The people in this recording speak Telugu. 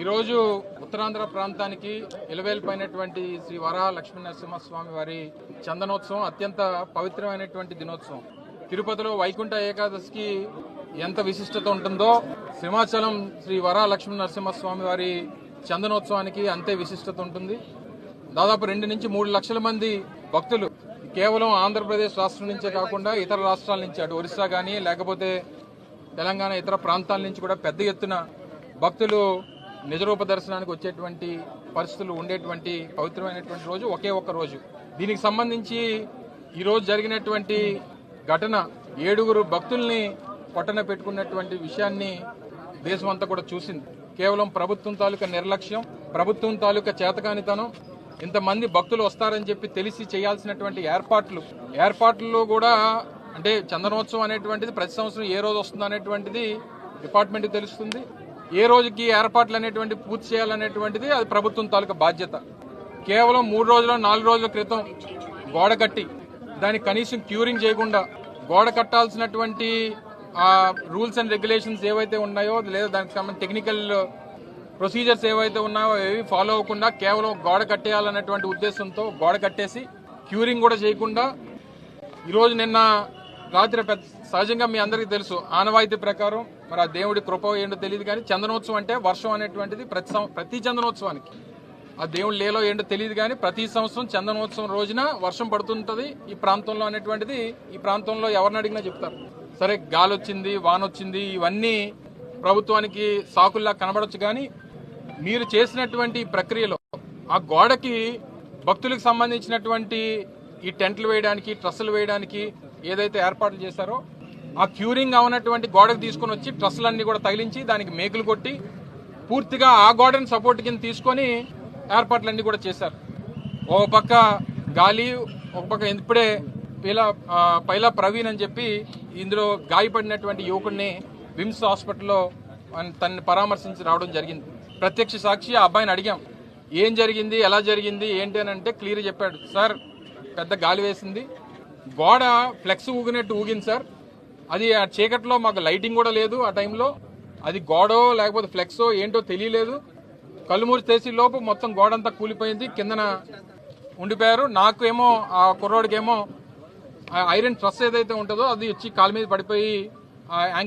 ఈరోజు ఉత్తరాంధ్ర ప్రాంతానికి ఇలవేల్పైనటువంటి శ్రీ వరాహ లక్ష్మీ నరసింహస్వామి వారి చందనోత్సవం అత్యంత పవిత్రమైనటువంటి దినోత్సవం. తిరుపతిలో వైకుంఠ ఏకాదశికి ఎంత విశిష్టత ఉంటుందో సింహాచలం శ్రీ వరాహ లక్ష్మీ నరసింహస్వామి వారి చందనోత్సవానికి అంతే విశిష్టత ఉంటుంది. దాదాపు రెండు నుంచి మూడు లక్షల మంది భక్తులు కేవలం ఆంధ్రప్రదేశ్ రాష్ట్రం నుంచే కాకుండా ఇతర రాష్ట్రాల నుంచి అటు ఒరిస్సా కానీ లేకపోతే తెలంగాణ ఇతర ప్రాంతాల నుంచి కూడా పెద్ద ఎత్తున భక్తులు నిజరూప దర్శనానికి వచ్చేటువంటి పరిస్థితులు ఉండేటువంటి పవిత్రమైనటువంటి రోజు ఒకే ఒక్క రోజు. దీనికి సంబంధించి ఈరోజు జరిగినటువంటి ఘటన ఏడుగురు భక్తుల్ని పట్టణ పెట్టుకున్నటువంటి విషయాన్ని దేశం అంతా కూడా చూసింది. కేవలం ప్రభుత్వం తాలూకా నిర్లక్ష్యం ప్రభుత్వం తాలూకా చేతకానితనం ఇంతమంది భక్తులు వస్తారని చెప్పి తెలిసి చేయాల్సినటువంటి ఏర్పాట్లు ఏర్పాట్లలో కూడా అంటే చందనోత్సవం అనేటువంటిది ప్రతి సంవత్సరం ఏ రోజు వస్తుంది అనేటువంటిది డిపార్ట్మెంట్కి తెలుస్తుంది. ఏ రోజుకి ఏర్పాట్లు అనేటువంటి పూర్తి చేయాలనేటువంటిది అది ప్రభుత్వం తాలూకా బాధ్యత. కేవలం మూడు రోజుల నాలుగు రోజుల క్రితం గోడ కట్టి దానికి కనీసం క్యూరింగ్ చేయకుండా గోడ కట్టాల్సినటువంటి రూల్స్ అండ్ రెగ్యులేషన్స్ ఏవైతే ఉన్నాయో లేదా దానికి సంబంధించిన టెక్నికల్ ప్రొసీజర్స్ ఏవైతే ఉన్నాయో ఏవి ఫాలో అవ్వకుండా కేవలం గోడ కట్టేయాలన్నటువంటి ఉద్దేశంతో గోడ కట్టేసి క్యూరింగ్ కూడా చేయకుండా ఈరోజు నిన్న రాత్రి పెద్ద సహజంగా మీ అందరికీ తెలుసు ఆనవాయితీ ప్రకారం మరి ఆ దేవుడి కృప ఏంటో తెలియదు కానీ చందనోత్సవం అంటే వర్షం అనేటువంటిది ప్రతి సం- ప్రతి చందనోత్సవానికి. ఆ దేవుడి లేలో ఏంటో తెలియదు కానీ ప్రతి సంవత్సరం చందనోత్సవం రోజున వర్షం పడుతుంటది. ఈ ప్రాంతంలో అనేటువంటిది ఈ ప్రాంతంలో ఎవరిని అడిగినా చెప్తారు. సరే గాలి వచ్చింది వాన వచ్చింది ఇవన్నీ ప్రభుత్వానికి సాకుల్లా కనబడొచ్చు కానీ మీరు చేసినటువంటి ప్రక్రియలో ఆ గోడకి భక్తులకు సంబంధించినటువంటి ఈ టెంట్లు వేయడానికి ట్రస్సులు వేయడానికి ఏదైతే ఏర్పాట్లు చేశారో ఆ క్యూరింగ్ అవనటువంటి గోడకు తీసుకొని వచ్చి ట్రస్సులన్నీ కూడా తగిలించి దానికి మేకులు కొట్టి పూర్తిగా ఆ గోడని సపోర్ట్ కింద తీసుకొని ఏర్పాట్లన్నీ కూడా చేశారు. ఒక పక్క గాలి ఒక పక్క ఇప్పుడే పైలా పైలా ప్రవీణ్ అని చెప్పి ఇందులో గాయపడినటువంటి యువకుడిని విమ్స్ హాస్పిటల్లో తనని పరామర్శించి రావడం జరిగింది. ప్రత్యక్ష సాక్షి ఆ అబ్బాయిని అడిగాం. ఏం జరిగింది? ఎలా జరిగింది? ఏంటి అని అంటే క్లియర్ చెప్పాడు. సార్ పెద్ద గాలి వేసింది. గోడ ఫ్లెక్స్ ఊగినట్టు ఊగింది సార్. అది ఆ చీకట్లో మాకు లైటింగ్ కూడా లేదు ఆ టైంలో. అది గోడో లేకపోతే ఫ్లెక్సో ఏంటో తెలియలేదు. కళ్ళు చేసి లోపు మొత్తం గోడ అంతా కూలిపోయింది. కిందన ఉండిపోయారు. నాకు ఏమో ఆ కుర్రోడికేమో ఆ ఐరన్ ట్రస్ ఏదైతే ఉంటుందో అది వచ్చి కాలు మీద పడిపోయి ఆ